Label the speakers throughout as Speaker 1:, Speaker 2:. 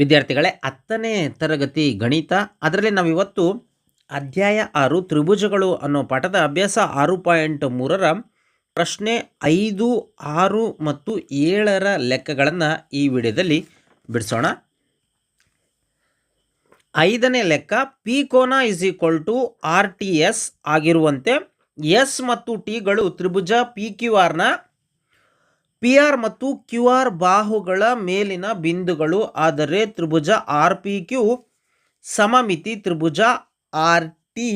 Speaker 1: ವಿದ್ಯಾರ್ಥಿಗಳೇ, ಹತ್ತನೇ ತರಗತಿ ಗಣಿತ, ಅದರಲ್ಲಿ ನಾವಿವತ್ತು ಅಧ್ಯಾಯ ಆರು, ತ್ರಿಭುಜಗಳು ಅನ್ನೋ ಪಾಠದ ಅಭ್ಯಾಸ ಆರು ಪಾಯಿಂಟ್ ಮೂರರ ಪ್ರಶ್ನೆ ಐದು, ಆರು ಮತ್ತು ಏಳರ ಲೆಕ್ಕಗಳನ್ನು ಈ ವಿಡಿಯೋದಲ್ಲಿ ಬಿಡಿಸೋಣ. ಐದನೇ ಲೆಕ್ಕ, ಪಿ ಕೋನ is equal to R T S ಆಗಿರುವಂತೆ S ಮತ್ತು ಟಿಗಳು ತ್ರಿಭುಜ ಪಿ ಕ್ಯೂ ಆರ್ನ ಪಿ ಆರ್ ಮತ್ತು ಕ್ಯೂ ಆರ್ ಬಾಹುಗಳ ಮೇಲಿನ ಬಿಂದುಗಳು ಆದರೆ ತ್ರಿಭುಜ ಆರ್ ಪಿ ಕ್ಯೂ ಸಮಮಿತಿ ತ್ರಿಭುಜ ಆರ್ ಟಿ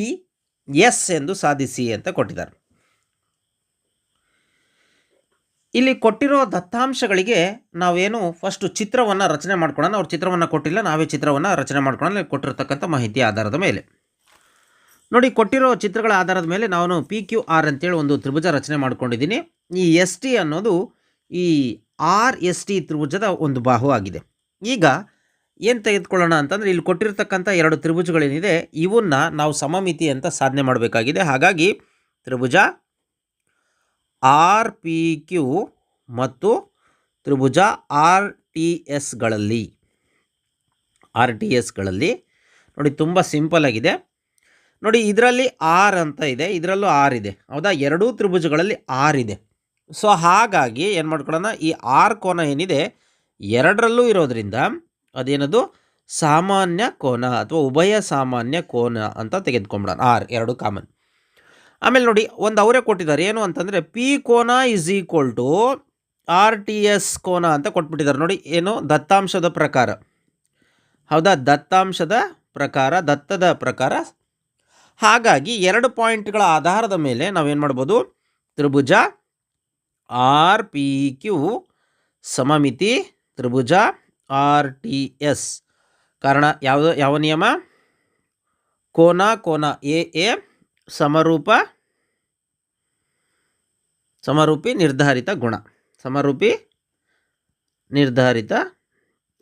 Speaker 1: ಎಸ್ ಎಂದು ಸಾಧಿಸಿ ಅಂತ ಕೊಟ್ಟಿದ್ದಾರೆ. ಇಲ್ಲಿ ಕೊಟ್ಟಿರೋ ದತ್ತಾಂಶಗಳಿಗೆ ನಾವೇನು ಫಸ್ಟು ಚಿತ್ರವನ್ನು ರಚನೆ ಮಾಡ್ಕೊಳ್ಳೋಣ ಅವ್ರು ಚಿತ್ರವನ್ನು ಕೊಟ್ಟಿಲ್ಲ, ನಾವೇ ಚಿತ್ರವನ್ನು ರಚನೆ ಮಾಡ್ಕೊಳ್ಳೋಣ ಕೊಟ್ಟಿರ್ತಕ್ಕಂಥ ಮಾಹಿತಿ ಆಧಾರದ ಮೇಲೆ. ನೋಡಿ, ಕೊಟ್ಟಿರೋ ಚಿತ್ರಗಳ ಆಧಾರದ ಮೇಲೆ ನಾನು ಪಿ ಕ್ಯೂ ಆರ್ ಅಂತೇಳಿ ಒಂದು ತ್ರಿಭುಜ ರಚನೆ ಮಾಡ್ಕೊಂಡಿದ್ದೀನಿ. ಈ ಎಸ್ ಟಿ ಅನ್ನೋದು ಈ ಆರ್ ಎಸ್ ಟಿ ತ್ರಿಭುಜದ ಒಂದು ಬಾಹು ಆಗಿದೆ. ಈಗ ಏನು ತೆಗೆದುಕೊಳ್ಳೋಣ ಅಂತಂದರೆ ಇಲ್ಲಿ ಕೊಟ್ಟಿರ್ತಕ್ಕಂಥ ಎರಡು ತ್ರಿಭುಜಗಳೇನಿದೆ, ಇವನ್ನ ನಾವು ಸಮಮಿತಿ ಅಂತ ಸಾಧನೆ ಮಾಡಬೇಕಾಗಿದೆ. ಹಾಗಾಗಿ ತ್ರಿಭುಜ ಆರ್ ಪಿ ಕ್ಯೂ ಮತ್ತು ತ್ರಿಭುಜ ಆರ್ ಟಿ ಎಸ್ಗಳಲ್ಲಿ, ಆರ್ ಟಿ ಎಸ್ಗಳಲ್ಲಿ, ನೋಡಿ ತುಂಬ ಸಿಂಪಲ್ ಆಗಿದೆ. ನೋಡಿ ಇದರಲ್ಲಿ ಆರ್ ಅಂತ ಇದೆ, ಇದರಲ್ಲೂ ಆರ್ ಇದೆ. ಹೌದಾ? ಎರಡೂ ತ್ರಿಭುಜಗಳಲ್ಲಿ ಆರ್ ಇದೆ. ಸೊ ಹಾಗಾಗಿ ಏನು ಮಾಡ್ಕೊಳ್ಳೋಣ ಈ ಆರ್ ಕೋನ ಏನಿದೆ? ಎರಡರಲ್ಲೂ ಇರೋದ್ರಿಂದ ಅದೇನದು? ಸಾಮಾನ್ಯ ಕೋನ ಅಥವಾ ಉಭಯ ಸಾಮಾನ್ಯ ಕೋನ ಅಂತ ತೆಗೆದುಕೊಂಬಿಡೋಣ. ಆರ್ ಎರಡು ಕಾಮನ್ ಆಮೇಲೆ ನೋಡಿ, ಒಂದು ಅವರೇ ಕೊಟ್ಟಿದ್ದಾರೆ. ಏನು ಅಂತಂದರೆ ಪಿ ಕೋನ is equal to R T S ಕೋನ ಅಂತ ಕೊಟ್ಬಿಟ್ಟಿದ್ದಾರೆ. ನೋಡಿ, ಏನು? ದತ್ತಾಂಶದ ಪ್ರಕಾರ. ಹೌದಾ? ದತ್ತಾಂಶದ ಪ್ರಕಾರ, ದತ್ತದ ಪ್ರಕಾರ. ಹಾಗಾಗಿ ಎರಡು ಪಾಯಿಂಟ್ಗಳ ಆಧಾರದ ಮೇಲೆ ನಾವೇನು ಮಾಡ್ಬೋದು? ತ್ರಿಭುಜ ಆರ್ ಪಿ ಕ್ಯೂ ಸಮಮಿತಿ ತ್ರಿಭುಜ ಆರ್ ಟಿ ಎಸ್ ಕಾರಣ ಯಾವುದು, ಯಾವ ನಿಯಮ? ಕೋನ ಕೋನ ಎ ಎ ಸಮರೂಪ, ಸಮರೂಪಿ ನಿರ್ಧಾರಿತ ಗುಣ. ಸಮರೂಪಿ ನಿರ್ಧಾರಿತ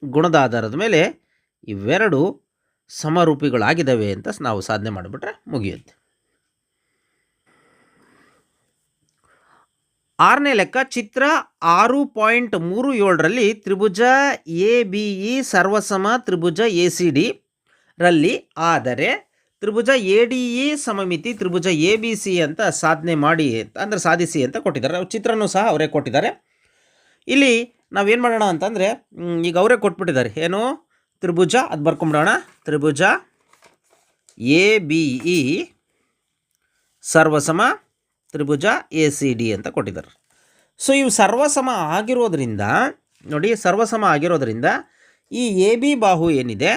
Speaker 1: ಗುಣದ ಆಧಾರದ ಮೇಲೆ ಇವೆರಡು ಸಮರೂಪಿಗಳಾಗಿದ್ದಾವೆ ಅಂತ ನಾವು ಸಾಧನೆ ಮಾಡಿಬಿಟ್ರೆ ಮುಗಿಯುತ್ತೆ. ಆರನೇ ಲೆಕ್ಕ ಚಿತ್ರ ಆರು ಪಾಯಿಂಟ್ ಮೂರು ಏಳರಲ್ಲಿ ತ್ರಿಭುಜ ಎ ಬಿ ಇ ಸರ್ವಸಮ ತ್ರಿಭುಜ ಎ ಸಿ ಡಿ ರಲ್ಲಿ ಆದರೆ ತ್ರಿಭುಜ ಎ ಡಿ ಇ ಸಮಮಿತಿ ತ್ರಿಭುಜ ಎ ಬಿ ಸಿ ಅಂತ ಸಾಧನೆ ಮಾಡಿ ಅಂದರೆ ಸಾಧಿಸಿ ಅಂತ ಕೊಟ್ಟಿದ್ದಾರೆ. ಚಿತ್ರನೂ ಸಹ ಅವರೇ ಕೊಟ್ಟಿದ್ದಾರೆ. ಇಲ್ಲಿ ನಾವೇನು ಮಾಡೋಣ ಅಂತಂದರೆ ಈಗ ಅವರೇ ಕೊಟ್ಬಿಟ್ಟಿದ್ದಾರೆ. ಏನು? ತ್ರಿಭುಜ, ಅದು ಬರ್ಕೊಂಬಿಡೋಣ. ತ್ರಿಭುಜ ಎ ಬಿ ಇ ಸರ್ವಸಮ ತ್ರಿಭುಜ ಎ ಸಿ ಡಿ ಅಂತ ಕೊಟ್ಟಿದ್ದಾರೆ. ಸೊ ಇವು ಸರ್ವಸಮ ಆಗಿರೋದ್ರಿಂದ, ನೋಡಿ ಸರ್ವಸಮ ಆಗಿರೋದ್ರಿಂದ ಈ ಎ ಬಿ ಬಾಹು ಏನಿದೆ?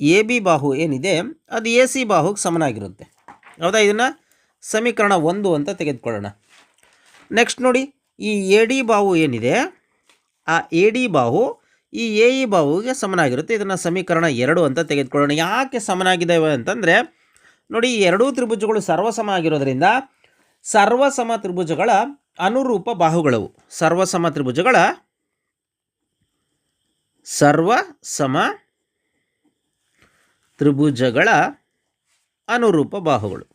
Speaker 1: ಎ ಬಿ ಬಾಹು ಏನಿದೆ? ಅದು ಎ ಸಿ ಬಾಹುಗೆ ಸಮನಾಗಿರುತ್ತೆ. ಹೌದಾ? ಇದನ್ನು ಸಮೀಕರಣ ಒಂದು ಅಂತ ತೆಗೆದುಕೊಳ್ಳೋಣ. ನೆಕ್ಸ್ಟ್ ನೋಡಿ, ಈ ಎ ಡಿ ಬಾಹು ಏನಿದೆ? ಆ ಎ ಡಿ ಬಾಹು ಈ ಎ ಇ ಬಾಹುಗೆ ಸಮನಾಗಿರುತ್ತೆ. ಇದನ್ನು ಸಮೀಕರಣ ಎರಡು ಅಂತ ತೆಗೆದುಕೊಳ್ಳೋಣ. ಯಾಕೆ ಸಮನಾಗಿದ್ದಾವೆ ಅಂತಂದರೆ ನೋಡಿ, ಈ ಎರಡೂ ತ್ರಿಭುಜಗಳು ಸರ್ವಸಮ ಆಗಿರೋದ್ರಿಂದ ಸರ್ವಸಮ ತ್ರಿಭುಜಗಳ ಅನುರೂಪ ಬಾಹುಗಳವು. ಸರ್ವಸಮ ತ್ರಿಭುಜಗಳ ಸರ್ವಸಮ ತ್ರಿಭುಜಗಳ ಅನುರೂಪ ಬಾಹುಗಳು.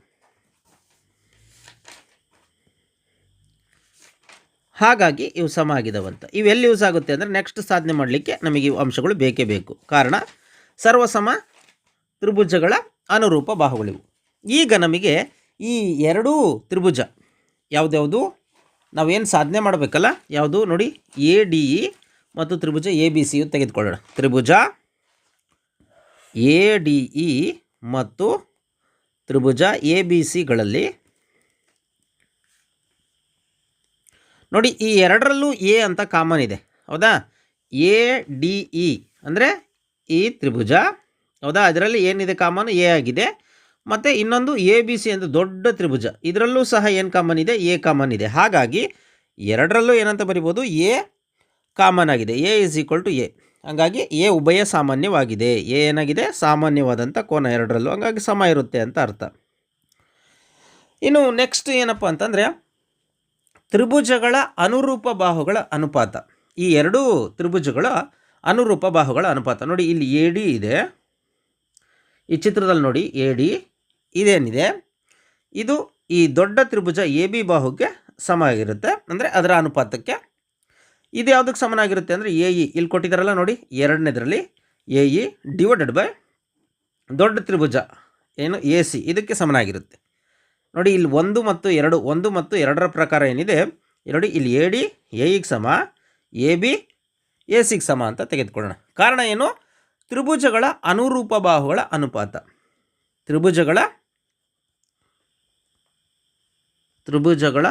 Speaker 1: ಹಾಗಾಗಿ ಇವು ಸಮ ಆಗಿದವಂತ. ಇವೆಲ್ಲಿ ಯೂಸ್ ಆಗುತ್ತೆ ಅಂದರೆ ನೆಕ್ಸ್ಟ್ ಸಾಧನೆ ಮಾಡಲಿಕ್ಕೆ ನಮಗೆ ಇವು ಅಂಶಗಳು ಬೇಕೇ ಬೇಕು. ಕಾರಣ ಸರ್ವಸಮ ತ್ರಿಭುಜಗಳ ಅನುರೂಪ ಬಾಹುಗಳಿವು. ಈಗ ನಮಗೆ ಈ ಎರಡೂ ತ್ರಿಭುಜ ಯಾವುದ್ಯಾವುದು? ನಾವೇನು ಸಾಧನೆ ಮಾಡಬೇಕಲ್ಲ? ಯಾವುದು? ನೋಡಿ, ಎ, ಡಿ, ಇ ಮತ್ತು ತ್ರಿಭುಜ ಎ, ಬಿ ಸಿಯು ತೆಗೆದುಕೊಳ್ಳೋಣ. ತ್ರಿಭುಜ ಎ, ಡಿ, ಇ ಮತ್ತು ತ್ರಿಭುಜ ಎ, ಬಿ, ಸಿಗಳಲ್ಲಿ ನೋಡಿ, ಈ ಎರಡರಲ್ಲೂ ಎ ಅಂತ ಕಾಮನ್ ಇದೆ. ಹೌದಾ? ಎ, ಡಿ, ಇ ಅಂದರೆ ಈ ತ್ರಿಭುಜ ಹೌದಾ? ಅದರಲ್ಲಿ ಏನಿದೆ ಕಾಮನ್? ಎ ಆಗಿದೆ. ಮತ್ತು ಇನ್ನೊಂದು ಎ, ಬಿ, ಸಿ ಅಂತ ದೊಡ್ಡ ತ್ರಿಭುಜ. ಇದರಲ್ಲೂ ಸಹ ಏನು ಕಾಮನ್ ಇದೆ? ಎ ಕಾಮನ್ ಇದೆ. ಹಾಗಾಗಿ ಎರಡರಲ್ಲೂ ಏನಂತ ಬರಿಬೋದು? ಎ ಕಾಮನ್ ಆಗಿದೆ. A is equal to A. ಹಾಗಾಗಿ ಎ ಉಭಯ ಸಾಮಾನ್ಯವಾಗಿದೆ. ಎ ಏನಾಗಿದೆ? ಸಾಮಾನ್ಯವಾದಂಥ ಕೋನ ಎರಡರಲ್ಲೂ. ಹಂಗಾಗಿ ಸಮ ಇರುತ್ತೆ ಅಂತ ಅರ್ಥ. ಇನ್ನು ನೆಕ್ಸ್ಟ್ ಏನಪ್ಪ ಅಂತಂದರೆ ತ್ರಿಭುಜಗಳ ಅನುರೂಪ ಬಾಹುಗಳ ಅನುಪಾತ. ಈ ಎರಡೂ ತ್ರಿಭುಜಗಳ ಅನುರೂಪ ಬಾಹುಗಳ ಅನುಪಾತ. ನೋಡಿ, ಇಲ್ಲಿ ಎ, ಡಿ ಇದೆ. ಈ ಚಿತ್ರದಲ್ಲಿ ನೋಡಿ ಎ ಡಿ ಇದೇನಿದೆ? ಇದು ಈ ದೊಡ್ಡ ತ್ರಿಭುಜ ಎ ಬಿ ಬಾಹುಗೆ ಸಮ ಆಗಿರುತ್ತೆ. ಅಂದರೆ ಅದರ ಅನುಪಾತಕ್ಕೆ ಇದು ಯಾವುದಕ್ಕೆ ಸಮನಾಗಿರುತ್ತೆ ಅಂದರೆ ಎ ಇ. ಇಲ್ಲಿ ಕೊಟ್ಟಿದ್ದಾರಲ್ಲ ನೋಡಿ, ಎರಡನೇದರಲ್ಲಿ ಎ ಇ ಡಿವೈಡೆಡ್ ಬೈ ದೊಡ್ಡ ತ್ರಿಭುಜ. ಏನು? A C. ಇದಕ್ಕೆ ಸಮನಾಗಿರುತ್ತೆ. ನೋಡಿ, ಇಲ್ಲಿ ಒಂದು ಮತ್ತು ಎರಡು, ಒಂದು ಮತ್ತು ಎರಡರ ಪ್ರಕಾರ ಏನಿದೆ? ನೋಡಿ, ಇಲ್ಲಿ ಎ ಡಿ ಎ ಇಗೆ ಸಮ, ಎ ಬಿ ಎ ಸಿಗೆ ಸಮ ಅಂತ ತೆಗೆದುಕೊಳ್ಳೋಣ. ಕಾರಣ ಏನು? ತ್ರಿಭುಜಗಳ ಅನುರೂಪ ಬಾಹುಗಳ ಅನುಪಾತ. ತ್ರಿಭುಜಗಳ ತ್ರಿಭುಜಗಳ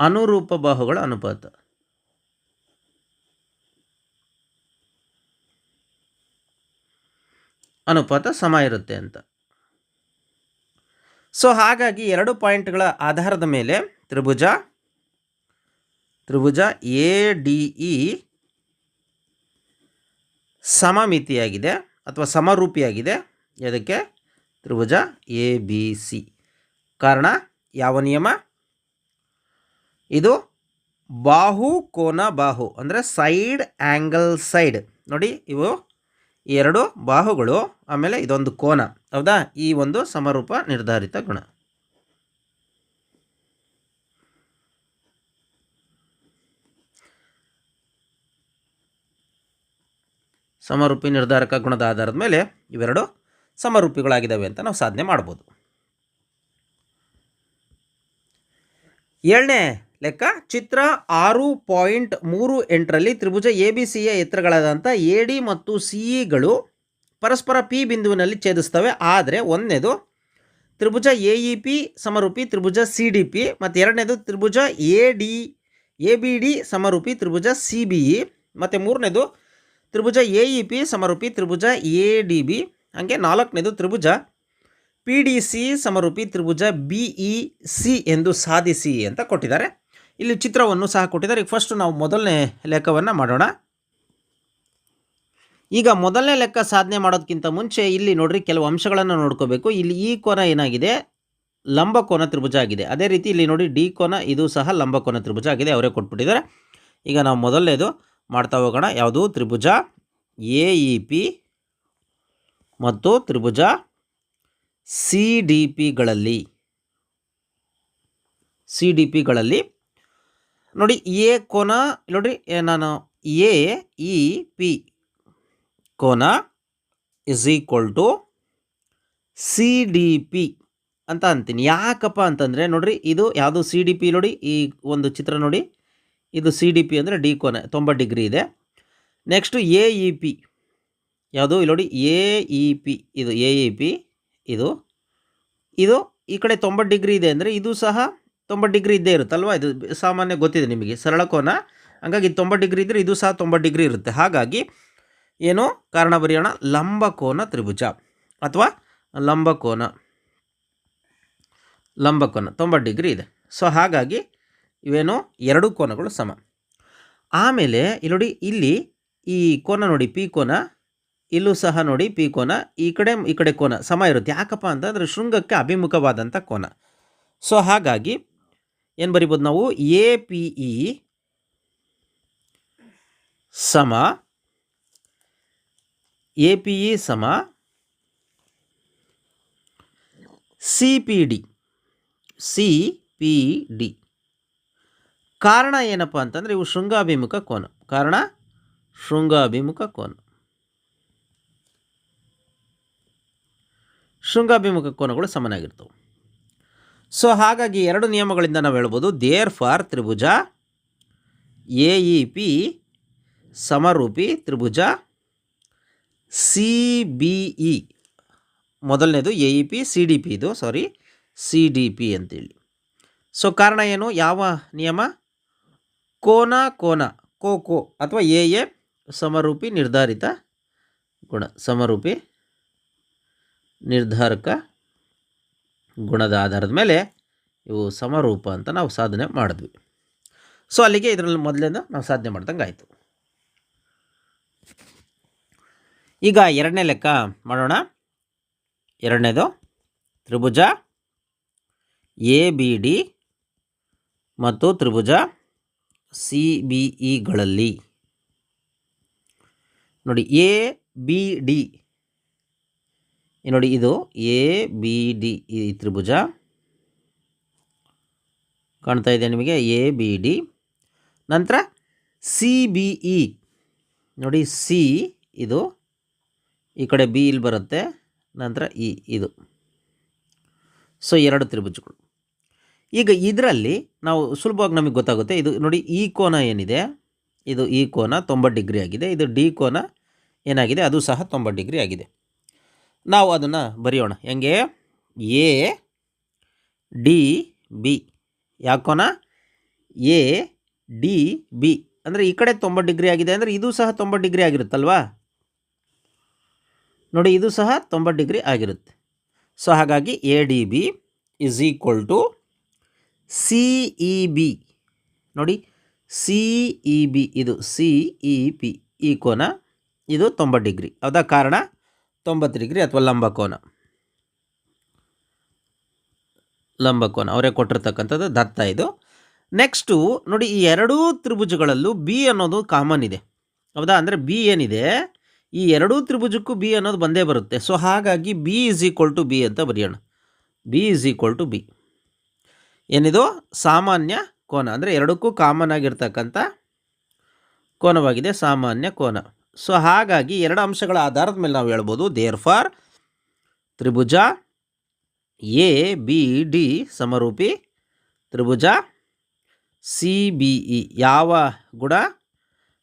Speaker 1: ಅನುರೂಪ ಬಾಹುಗಳ ಅನುಪಾತ. ಅನುಪಾತ ಸಮ ಇರುತ್ತೆ ಅಂತ. ಸೊ ಹಾಗಾಗಿ ಎರಡು ಪಾಯಿಂಟ್ಗಳ ಆಧಾರದ ಮೇಲೆ ತ್ರಿಭುಜ ತ್ರಿಭುಜ ಎ ಡಿ ಇ ಸಮಮಿತಿಯಾಗಿದೆ ಅಥವಾ ಸಮರೂಪಿಯಾಗಿದೆ. ಇದಕ್ಕೆ ತ್ರಿಭುಜ ಎ, ಬಿ, ಸಿ. ಕಾರಣ ಯಾವ ನಿಯಮ? ಇದು ಬಾಹು ಕೋನ ಬಾಹು ಅಂದರೆ ಸೈಡ್ ಆ್ಯಂಗಲ್ ಸೈಡ್. ನೋಡಿ ಇವು ಎರಡು ಬಾಹುಗಳು, ಆಮೇಲೆ ಇದೊಂದು ಕೋನ. ಹೌದಾ? ಈ ಒಂದು ಸಮರೂಪ ನಿರ್ಧಾರಿತ ಗುಣ. ಸಮರೂಪಿ ನಿರ್ಧಾರಕ ಗುಣದ ಆಧಾರದ ಮೇಲೆ ಇವೆರಡು ಸಮರೂಪಿಗಳಾಗಿದ್ದಾವೆ ಅಂತ ನಾವು ಸಾಧನೆ ಮಾಡ್ಬೋದು. ಏಳನೇ ಲೆಕ್ಕ, ಚಿತ್ರ ಆರು ಪಾಯಿಂಟ್ ಮೂರು ಎಂಟರಲ್ಲಿ ತ್ರಿಭುಜ ಎ ಬಿ ಸಿಯ ಎತ್ತರಗಳಾದಂಥ ಎ ಡಿ ಮತ್ತು ಸಿ ಇಗಳು ಪರಸ್ಪರ ಪಿ ಬಿಂದುವಿನಲ್ಲಿ ಛೇದಿಸ್ತವೆ. ಆದರೆ ಒಂದನೇದು ತ್ರಿಭುಜ ಎ ಇ ಪಿ, ಸಮರೂಪಿ ತ್ರಿಭುಜ ಸಿ ಡಿ ಪಿ ಮತ್ತು ಎರಡನೇದು ತ್ರಿಭುಜ A D, A B D, ಸಮರೂಪಿ ತ್ರಿಭುಜ ಸಿ ಬಿ ಇ ಮತ್ತು ಮೂರನೇದು ತ್ರಿಭುಜ ಎ ಇ ಪಿ ಸಮರೂಪಿ ತ್ರಿಭುಜ ಎ ಡಿ ಬಿ ಹಾಗೆ ನಾಲ್ಕನೇದು ತ್ರಿಭುಜ ಪಿ ಡಿ ಸಿ ಸಮರೂಪಿ ತ್ರಿಭುಜ ಬಿ ಇ ಸಿ ಎಂದು ಸಾಧಿಸಿ ಅಂತ ಕೊಟ್ಟಿದ್ದಾರೆ. ಇಲ್ಲಿ ಚಿತ್ರವನ್ನು ಸಹ ಕೊಟ್ಟಿದ್ದಾರೆ. ಈಗ ಫಸ್ಟ್ ನಾವು ಮೊದಲನೇ ಲೆಕ್ಕವನ್ನು ಮಾಡೋಣ. ಈಗ ಮೊದಲನೇ ಲೆಕ್ಕ ಸಾಧನೆ ಮಾಡೋದಕ್ಕಿಂತ ಮುಂಚೆ ಇಲ್ಲಿ ನೋಡ್ರಿ ಕೆಲವು ಅಂಶಗಳನ್ನು ನೋಡ್ಕೋಬೇಕು. ಇಲ್ಲಿ ಈ ಕೋನ ಏನಾಗಿದೆ? ಲಂಬಕೋನ ತ್ರಿಭುಜ ಆಗಿದೆ. ಅದೇ ರೀತಿ ಇಲ್ಲಿ ನೋಡಿ ಡಿ ಕೋನ, ಇದು ಸಹ ಲಂಬಕೋನ ತ್ರಿಭುಜ ಆಗಿದೆ. ಅವರೇ ಕೊಟ್ಬಿಟ್ಟಿದ್ದಾರೆ. ಈಗ ನಾವು ಮೊದಲನೇದು ಮಾಡ್ತಾ ಹೋಗೋಣ. ಯಾವುದು? ತ್ರಿಭುಜ ಎ ಇ ಪಿ ಮತ್ತು ತ್ರಿಭುಜ ಸಿ ಡಿ ಪಿಗಳಲ್ಲಿ ಸಿ ಡಿ ಪಿಗಳಲ್ಲಿ ನೋಡಿ, ಎ ಕೋನ ನೋಡಿ ಏ ನಾನು ಎ ಇ ಪಿ ಕೋನ is equal to C D P ಅಂತ ಅಂತೀನಿ. ಯಾಕಪ್ಪ ಅಂತಂದರೆ, ನೋಡಿರಿ, ಇದು ಯಾವುದು ಸಿ ಡಿ ಪಿ, ನೋಡಿ, ಈ ಒಂದು ಚಿತ್ರ ನೋಡಿ. ಇದು ಸಿ ಡಿ ಪಿ ಅಂದರೆ ಡಿ ಕೋನ, ತೊಂಬತ್ತು ಡಿಗ್ರಿ ಇದೆ. ನೆಕ್ಸ್ಟು ಎ ಇ ಪಿ ಯಾವುದು? ಇಲ್ಲಿ ನೋಡಿ ಎ ಇ ಪಿ ಇದು ಎ ಇ ಪಿ ಇದು ಇದು ಈ ಕಡೆ ತೊಂಬತ್ತು ಡಿಗ್ರಿ ಇದೆ ಅಂದರೆ ಇದು ಸಹ ತೊಂಬತ್ತು ಡಿಗ್ರಿ ಇದ್ದೇ ಇರುತ್ತಲ್ವ? ಇದು ಸಾಮಾನ್ಯ ಗೊತ್ತಿದೆ ನಿಮಗೆ, ಸರಳ ಕೋನ. ಹಾಗಾಗಿ ತೊಂಬತ್ತು ಡಿಗ್ರಿ ಇದ್ದರೆ ಇದು ಸಹ ತೊಂಬತ್ತು ಡಿಗ್ರಿ ಇರುತ್ತೆ. ಹಾಗಾಗಿ ಏನು? ಕಾರಣ ಬರೆಯೋಣ ಲಂಬಕೋನ ತ್ರಿಭುಜ, ಅಥವಾ ಲಂಬಕೋನ ಲಂಬಕೋನ ತೊಂಬತ್ತು ಡಿಗ್ರಿ ಇದೆ. ಸೊ ಹಾಗಾಗಿ ಇವೇನು ಎರಡು ಕೋನಗಳು ಸಮ. ಆಮೇಲೆ ಇಲ್ಲಿ ನೋಡಿ, ಇಲ್ಲಿ ಈ ಕೋನ ನೋಡಿ ಪಿ ಕೋನ, ಇಲ್ಲೂ ಸಹ ನೋಡಿ ಪಿ ಕೋನ, ಈ ಕಡೆ ಈ ಕಡೆ ಕೋನ ಸಮ ಇರುತ್ತೆ. ಯಾಕಪ್ಪ ಅಂತಂದರೆ ಶೃಂಗಕ್ಕೆ ಅಭಿಮುಖವಾದಂಥ ಕೋನ. ಸೊ ಹಾಗಾಗಿ ಏನು ಬರಿಬೋದು ನಾವು? ಎ ಪಿ ಇ ಸಮ, ಎ ಪಿ ಇ ಸಮ, C P D, C P D. ಕಾರಣ ಏನಪ್ಪ ಅಂತಂದರೆ ಇವು ಶೃಂಗಾಭಿಮುಖ ಕೋನ. ಕಾರಣ? ಶೃಂಗಾಭಿಮುಖ ಕೋನ. ಶೃಂಗಾಭಿಮುಖ ಕೋನಗಳು ಸಮನಾಗಿರ್ತವೆ. ಸೊ ಹಾಗಾಗಿ ಎರಡು ನಿಯಮಗಳಿಂದ ನಾವು ಹೇಳ್ಬೋದು ದೇರ್ ಫಾರ್ ತ್ರಿಭುಜ ಎ ಇ ಪಿ ಸಮರೂಪಿ ತ್ರಿಭುಜ ಸಿ ಬಿ ಇ ಮೊದಲನೇದು A E P C D P ಇದು ಸಾರಿ ಸಿ ಡಿ ಪಿ ಅಂತೇಳಿ. ಸೊ ಕಾರಣ ಏನು? ಯಾವ ನಿಯಮ? ಕೋನ ಕೋನ, ಕೋ ಕೋ ಅಥವಾ ಎ ಎ ಸಮರೂಪಿ ನಿರ್ಧಾರಿತ ಗುಣ, ಸಮರೂಪಿ ನಿರ್ಧಾರಕ ಗುಣದ ಆಧಾರದ ಮೇಲೆ ಇವು ಸಮರೂಪ ಅಂತ ನಾವು ಸಾಧನೆ ಮಾಡಿದ್ವಿ. ಸೊ ಅಲ್ಲಿಗೆ ಇದರಲ್ಲಿ ಮೊದಲಿಂದ ನಾವು ಸಾಧನೆ ಮಾಡ್ದಂಗೆ ಆಯಿತು. ಈಗ ಎರಡನೇ ಲೆಕ್ಕ ಮಾಡೋಣ. ಎರಡನೇದು ತ್ರಿಭುಜ ಎ, ಬಿ, ಡಿ ಮತ್ತು ತ್ರಿಭುಜ ಸಿ ಬಿ ಇಗಳಲ್ಲಿ ನೋಡಿ, ಎ ಬಿ ಡಿ. ನೋಡಿ, ಇದು ಎ ಬಿ ಡಿ, ಈ ತ್ರಿಭುಜ. ಕಾಣ್ತಾ ಇದೆ ನಿಮಗೆ, ಎ ಬಿ ಡಿ. ನಂತರ ಸಿ ಬಿ ಇ. ನೋಡಿ, ಸಿ ಇದು, ಈ ಕಡೆ ಬಿ ಇಲ್ಲಿ ಬರುತ್ತೆ, ನಂತರ ಇ, ಇದು. ಸೊ, ಎರಡು ತ್ರಿಭುಜಗಳು. ಈಗ ಇದರಲ್ಲಿ ನಾವು ಸುಲಭವಾಗಿ ನಮಗೆ ಗೊತ್ತಾಗುತ್ತೆ, ಇದು ನೋಡಿ ಈ ಕೋನ ಏನಿದೆ? ಇದು ಈ ಕೋನ ತೊಂಬತ್ತು ಡಿಗ್ರಿ ಆಗಿದೆ, ಇದು ಡಿ ಕೋನ ಏನಾಗಿದೆ? ಅದು ಸಹ ತೊಂಬತ್ತು ಡಿಗ್ರಿ ಆಗಿದೆ. ನಾವು ಅದನ್ನು ಬರೆಯೋಣ. ಹೆಂಗೆ? A, D, B. ಯಾಕೋನ A, D, B. ಅಂದರೆ ಈ ಕಡೆ ತೊಂಬತ್ತು ಡಿಗ್ರಿ ಆಗಿದೆ ಅಂದರೆ ಇದು ಸಹ ತೊಂಬತ್ತು ಡಿಗ್ರಿ ಆಗಿರುತ್ತಲ್ವಾ? ನೋಡಿ, ಇದು ಸಹ ತೊಂಬತ್ತು ಡಿಗ್ರಿ ಆಗಿರುತ್ತೆ. ಸೊ ಹಾಗಾಗಿ A, D, B is equal to C E B ನೋಡಿ ಸಿ ಇ ಬಿ ಇದು ಸಿ ಇ ಪಿ ಈ ಕೋನ ಇದು ತೊಂಬತ್ತು ಡಿಗ್ರಿ. ಅದ ಕಾರಣ ತೊಂಬತ್ತು ಡಿಗ್ರಿ ಅಥವಾ ಲಂಬ ಕೋನ. ಅವರೇ ಕೊಟ್ಟಿರ್ತಕ್ಕಂಥದ್ದು ದತ್ತ ಇದು. ನೆಕ್ಸ್ಟು ನೋಡಿ, ಈ ಎರಡೂ ತ್ರಿಭುಜಗಳಲ್ಲೂ ಬಿ ಅನ್ನೋದು ಕಾಮನ್ ಇದೆ. ಹೌದಾ? ಅಂದರೆ ಬಿ ಏನಿದೆ? ಈ ಎರಡೂ ತ್ರಿಭುಜಕ್ಕೂ ಬಿ ಅನ್ನೋದು ಬಂದೇ ಬರುತ್ತೆ. ಸೊ ಹಾಗಾಗಿ B is equal to B ಅಂತ ಬರೆಯೋಣ. B is equal to B ಏನಿದು? ಸಾಮಾನ್ಯ ಕೋನ. ಅಂದರೆ ಎರಡಕ್ಕೂ ಕಾಮನ್ ಆಗಿರ್ತಕ್ಕಂಥ ಕೋನವಾಗಿದೆ, ಸಾಮಾನ್ಯ ಕೋನ. ಸೊ ಹಾಗಾಗಿ ಎರಡು ಅಂಶಗಳ ಆಧಾರದ ಮೇಲೆ ನಾವು ಹೇಳ್ಬೋದು. ದೇರ್ ಫಾರ್ ತ್ರಿಭುಜ ಎ ಬಿ ಡಿ ಸಮರೂಪಿ ತ್ರಿಭುಜ ಸಿ ಬಿ ಇ ಯಾವ ಗುಣ?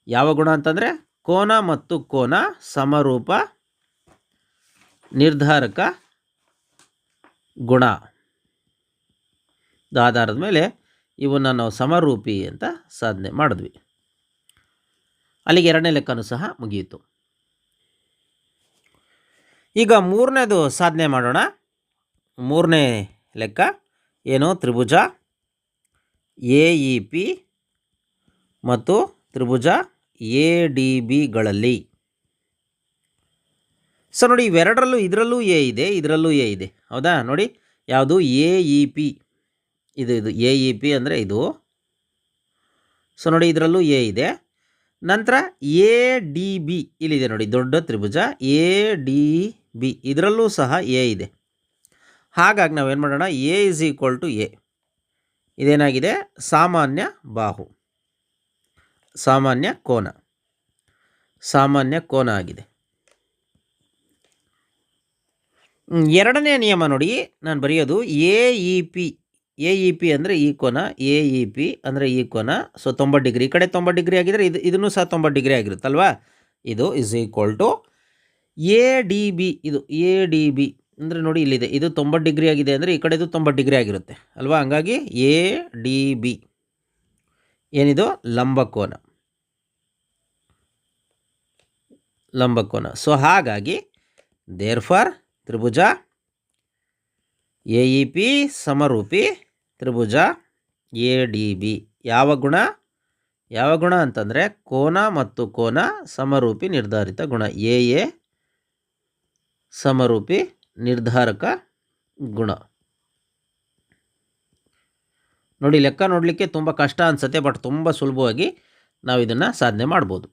Speaker 1: ಯಾವ ಗುಣ ಅಂತಂದರೆ ಕೋನ ಮತ್ತು ಕೋನ ಸಮರೂಪ ನಿರ್ಧಾರಕ ಗುಣ. ಆಧಾರದ ಮೇಲೆ ಇವನ್ನು ನಾವು ಸಮರೂಪಿ ಅಂತ ಸಾಧನೆ ಮಾಡಿದ್ವಿ. ಅಲ್ಲಿಗೆ ಎರಡನೇ ಲೆಕ್ಕನೂ ಸಹ ಮುಗಿಯಿತು. ಈಗ ಮೂರನೇದು ಸಾಧನೆ ಮಾಡೋಣ. ಮೂರನೇ ಲೆಕ್ಕ ಏನು? ತ್ರಿಭುಜ, ಎ ಇ ಪಿ ಮತ್ತು ತ್ರಿಭುಜ ಎ ಡಿ ಬಿಗಳಲ್ಲಿ. ಸೊ ನೋಡಿ ಇವೆರಡರಲ್ಲೂ ಇದರಲ್ಲೂ ಎ ಇದೆ, ಇದರಲ್ಲೂ ಎ ಇದೆ. ಹೌದಾ? ನೋಡಿ, ಯಾವುದು? A E P. ಇದು ಇದು ಎ ಇ ಪಿ ಅಂದರೆ ಇದು. ಸೊ ನೋಡಿ ಇದರಲ್ಲೂ ಎ ಇದೆ. ನಂತರ ಎ ಡಿ ಬಿ ಇಲ್ಲಿದೆ ನೋಡಿ, ದೊಡ್ಡ ತ್ರಿಭುಜ. ಎ ಡಿ ಬಿ ಇದರಲ್ಲೂ ಸಹ ಎ ಇದೆ. ಹಾಗಾಗಿ ನಾವೇನು ಮಾಡೋಣ A is equal to A ಇದೇನಾಗಿದೆ? ಸಾಮಾನ್ಯ ಬಾಹು. ಸಾಮಾನ್ಯ ಕೋನ. ಸಾಮಾನ್ಯ ಕೋನ ಆಗಿದೆ. ಎರಡನೇ ನಿಯಮ ನೋಡಿ, ನಾನು ಬರೆಯೋದು A E P A E P ಅಂದರೆ ಈ ಕೋನ ಎ ಇ ಪಿ ಅಂದರೆ ಈ ಕೋನ ಸೊ ತೊಂಬತ್ತು ಡಿಗ್ರಿ. ಈ ಕಡೆ ತೊಂಬತ್ತು ಡಿಗ್ರಿ ಆಗಿದ್ದರೆ ಇದು, ಇದನ್ನು ಸಹ ತೊಂಬತ್ತು ಡಿಗ್ರಿ ಆಗಿರುತ್ತಲ್ವಾ? ಇದು is equal to A D B ಇದು ಎ ಡಿ ಬಿ ಅಂದರೆ ನೋಡಿ ಇಲ್ಲಿದೆ. ಇದು ತೊಂಬತ್ತು ಡಿಗ್ರಿ ಆಗಿದೆ ಅಂದರೆ ಈ ಕಡೆದು ತೊಂಬತ್ತು ಡಿಗ್ರಿ ಆಗಿರುತ್ತೆ, ಅಲ್ವಾ? ಹಂಗಾಗಿ ಎ ಡಿ ಬಿ ಏನಿದು? ಲಂಬಕೋನ ಲಂಬಕೋನ ಸೊ ಹಾಗಾಗಿ ದೇರ್ ಫಾರ್ ತ್ರಿಭುಜ ಎ ಇ ಪಿ ಸಮರೂಪಿ ತ್ರಿಭುಜ ಎ ಡಿ ಬಿ ಯಾವ ಗುಣ? ಯಾವ ಗುಣ ಅಂತಂದರೆ ಕೋನ ಮತ್ತು ಕೋನ ಸಮರೂಪಿ ನಿರ್ಧಾರಿತ ಗುಣ. ಎ ಎ ಸಮರೂಪಿ ನಿರ್ಧಾರಕ ಗುಣ. ನೋಡಿ, ಲೆಕ್ಕ ನೋಡಲಿಕ್ಕೆ ತುಂಬ ಕಷ್ಟ ಅನಿಸುತ್ತೆ, ಬಟ್ ತುಂಬ ಸುಲಭವಾಗಿ ನಾವು ಇದನ್ನು ಸಾಧನೆ ಮಾಡ್ಬೋದು.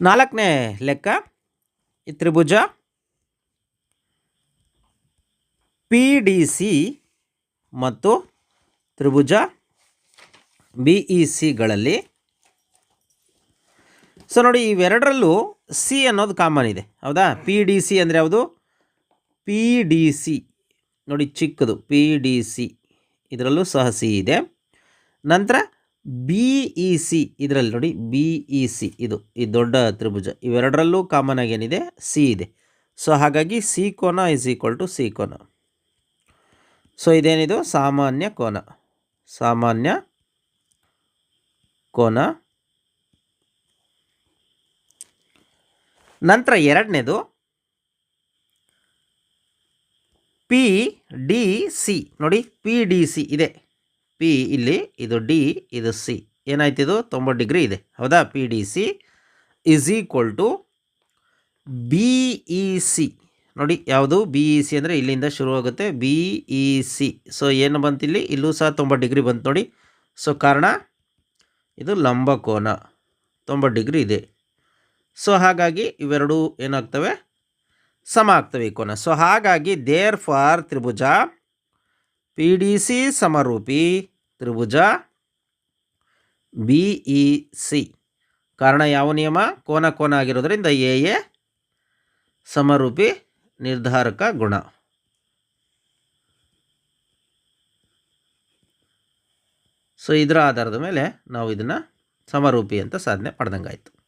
Speaker 1: ನಾಲ್ಕನೇ ಲೆಕ್ಕ, ಈ ತ್ರಿಭುಜ ಪಿ ಡಿ ಸಿ ಮತ್ತು ತ್ರಿಭುಜ ಬಿ ಇ ಸಿಗಳಲ್ಲಿ ಸೊ ನೋಡಿ ಇವೆರಡರಲ್ಲೂ ಸಿ ಅನ್ನೋದು ಕಾಮನ್ ಇದೆ. ಹೌದಾ? ಪಿ ಡಿ ಸಿ ಅಂದರೆ ಯಾವುದು? ಪಿ ಡಿ ಸಿ ನೋಡಿ ಚಿಕ್ಕದು ಪಿ ಡಿ ಸಿ ಇದರಲ್ಲೂ ಸಹ ಸಿ ಇದೆ. ನಂತರ ಬಿ ಇ ಸಿ ಇದರಲ್ಲಿ ನೋಡಿ ಬಿ ಇ ಸಿ ಇದು, ಈ ದೊಡ್ಡ ತ್ರಿಭುಜ. ಇವೆರಡರಲ್ಲೂ ಕಾಮನ್ ಆಗಿ ಏನಿದೆ? ಸಿ ಇದೆ. ಸೊ ಹಾಗಾಗಿ ಸಿ ಕೋನ ಇಸ್ ಈಕ್ವಲ್ ಟು ಸಿ ಕೋನ. ಸೊ, ಇದೇನಿದು? ಸಾಮಾನ್ಯ ಕೋನ. ಸಾಮಾನ್ಯ ಕೋನ. ನಂತರ ಎರಡನೇದು. ಪಿ ಡಿ ಸಿ ನೋಡಿ ಪಿ ಡಿ ಸಿ ಇದೆ. ಪಿ ಇಲ್ಲಿ, ಇದು ಡಿ ಇದು ಸಿ ಏನಾಯ್ತಿದು ತೊಂಬತ್ತು ಡಿಗ್ರಿ ಇದೆ. ಹೌದಾ? P D C is equal to B E C ನೋಡಿ, ಯಾವುದು? ಬಿ ಇ ಸಿ ಅಂದರೆ ಇಲ್ಲಿಂದ ಶುರುವಾಗುತ್ತೆ ಬಿ ಇ ಸಿ ಸೊ ಏನು ಬಂತಿಲ್ಲಿ? ಇಲ್ಲಿ ಇಲ್ಲೂ ಸಹ ತೊಂಬತ್ತು ಡಿಗ್ರಿ ಬಂತು ನೋಡಿ. ಸೊ ಕಾರಣ? ಇದು ಲಂಬಕೋನ ತೊಂಬತ್ತು ಡಿಗ್ರಿ ಇದೆ. ಸೊ ಹಾಗಾಗಿ ಇವೆರಡೂ ಏನಾಗ್ತವೆ? ಸಮ ಆಗ್ತವೆ ಈ ಕೋನ. ಸೊ ಹಾಗಾಗಿ ದೇರ್ ಫಾರ್ ತ್ರಿಭುಜ ಪಿ ಡಿ ಸಿ ಸಮರೂಪಿ ತ್ರಿಭುಜ ಬಿ ಇ ಸಿ ಕಾರಣ ಯಾವ ನಿಯಮ? ಕೋನ ಕೋನ ಆಗಿರೋದ್ರಿಂದ ಎ ಎ ಸಮರೂಪಿ ನಿರ್ಧಾರಕ ಗುಣ. ಸೊ ಇದರ ಆಧಾರದ ಮೇಲೆ ನಾವು ಇದನ್ನು ಸಮರೂಪಿ ಅಂತ ಸಾಧನೆ ಪಡೆದಂಗಾಯಿತು.